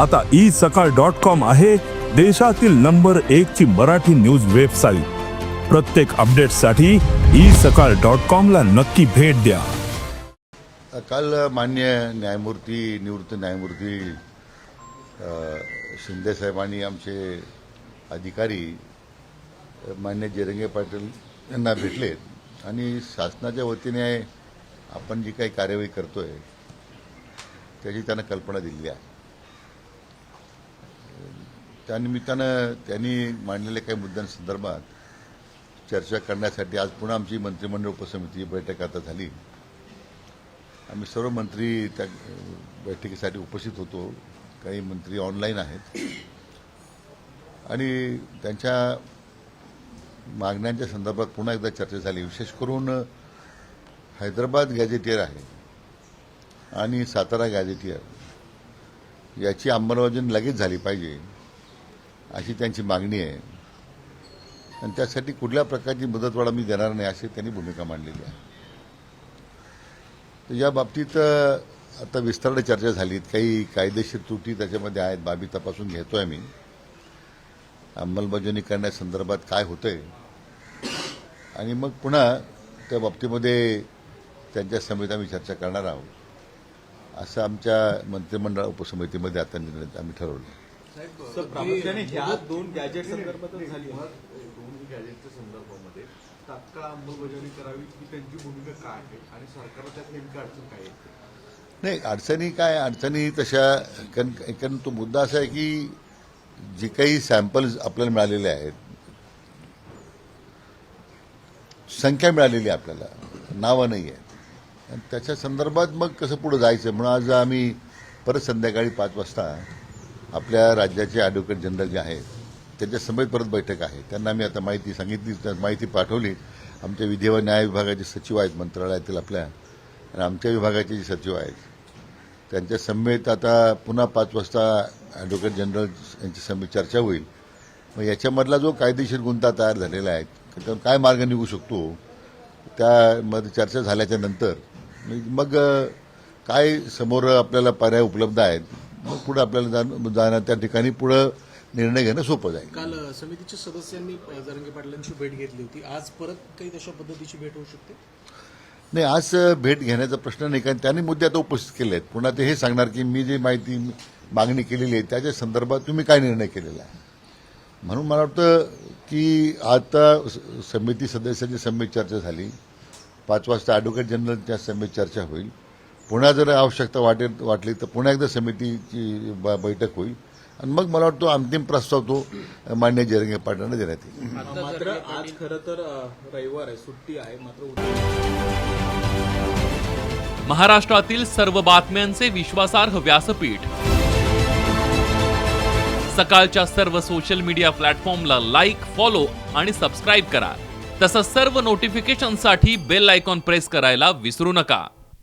आता ई सकाळ dot com आहे देशातील नंबर एक ची मराठी न्यूज वेबसाईट. प्रत्येक अपडेटसाठी ई सकाळ डॉट कॉमला नक्की भेट द्या. काल मान्य न्यायमूर्ती निवृत्त न्यायमूर्ती शिंदे साहेबांनी आमचे अधिकारी मान्य जिरंगे पाटील यांना भेटले आणि शासनाच्या वतीने आपण जी काही कार्यवाही करतोय त्याची त्यांना कल्पना दिली आहे. त्यानिमित्तानं त्यांनी मांडलेल्या काही मुद्द्यांसंदर्भात चर्चा करण्यासाठी आज पुन्हा आमची मंत्रिमंडळ उपसमिती बैठक आता झाली. आम्ही सर्व मंत्री त्या बैठकीसाठी उपस्थित होतो. काही मंत्री ऑनलाईन आहेत. आणि त्यांच्या मागण्यांच्या संदर्भात पुन्हा एकदा चर्चा झाली. विशेष करून हैदराबाद गॅझेटियर आहे आणि सातारा गॅझेटियर याची अंमलबजावणी लगेच झाली पाहिजे. अशी त्यांची मागणी आहे. आणि त्यासाठी कुठल्या प्रकारची मुदतवाढ मी देणार नाही अशी त्यांनी भूमिका मांडलेली आहे. तर या बाबतीत आता विस्तारणे चर्चा झालीत. काही कायदेशीर त्रुटी त्याच्यामध्ये आहेत बाबी तपासून घेतोय मी अंमलबजावणी करण्यासंदर्भात काय होतंय. आणि मग पुन्हा त्या बाबतीमध्ये त्यांच्या समितीत आम्ही चर्चा करणार आहोत. असं आमच्या मंत्रिमंडळ उपसमितीमध्ये आता निर्णय आम्ही ठरवलं. सर प्रामुख्याने ह्या दोन गॅजेट संदर्भातच झाली. दोन गॅजेटच्या संदर्भामध्ये तात्काळ अंमलबजावणी करावी ही त्यांची भूमिका काय आहे आणि सरकारला त्यात नेमकी अडचण काय आहे नाही अडचणी काय? अडचणी तशा कारण कारण तो मुद्दा असा आहे की जे काही सॅम्पल्स आपल्याला मिळालेले आहेत संख्या मिळालेली आहे आपल्याला नावं नाही आहेत. आणि त्याच्या संदर्भात मग कसं पुढं जायचं? म्हणून आज आम्ही परत संध्याकाळी पाच वाजता आपल्या राज्याचे ॲडव्होकेट जनरल जे आहेत त्यांच्या समेत परत बैठक आहे. त्यांना मी आता माहिती सांगितली माहिती पाठवली. आमच्या विधी व न्याय विभागाचे सचिव आहेत मंत्रालयातील आपल्या. आणि आमच्या विभागाचे जे सचिव आहेत त्यांच्या समेत आता पुन्हा पाच वाजता ॲडव्होकेट जनरल यांची समेत चर्चा होईल. मग याच्यामधला जो कायदेशीर गुंता तयार झालेला आहे त्यातून काय मार्ग निघू शकतो त्यामध्ये चर्चा झाल्याच्यानंतर मग काय समोर आपल्याला पर्याय उपलब्ध आहेत मग पुढे आपल्याला जाण- जाणं त्या ठिकाणी पुढं निर्णय घेणं सोपं जाईल. काल अ, समितीच्या सदस्यांनी अ, जरांगे पाटलांची भेट घेतली होती. आज परत काही तशा पद्धतीची भेट होऊ शकते? नाही आज भेट घेण्याचा प्रश्न नाही कारण त्यांनी मुद्दे आता उपस्थित केले आहेत. पुन्हा ते हे सांगणार की मी जी माहिती मागणी केलेली आहे त्याच्या संदर्भात तुम्ही काय निर्णय केलेला आहे? म्हणून मला वाटतं की आता स- समिती सदस्यांची समित चर्चा झाली. पाच वाजता ॲडव्होकेट जनरलच्या समित चर्चा होईल. पुन्हा जर आवश्यकता वाटेल वाटली तर पुन्हा एकदा समितीची ब- बैठक होईल. आणि मग मला वाटतो अंतिम प्रस्ताव तो मान्य जयरंगे पाटलांना देण्यात येईल. मात्र आज खरं तर रविवार आहे सुट्टी आहे मात्र महाराष्ट्रातील सर्व बातम्यांचे विश्वासार्ह व्यासपीठ. सकाळच्या सर्व सोशल मीडिया प्लॅटफॉर्मला लाईक फॉलो आणि सबस्क्राईब करा. तसंच सर्व नोटिफिकेशनसाठी बेल आयकॉन प्रेस करायला विसरू नका.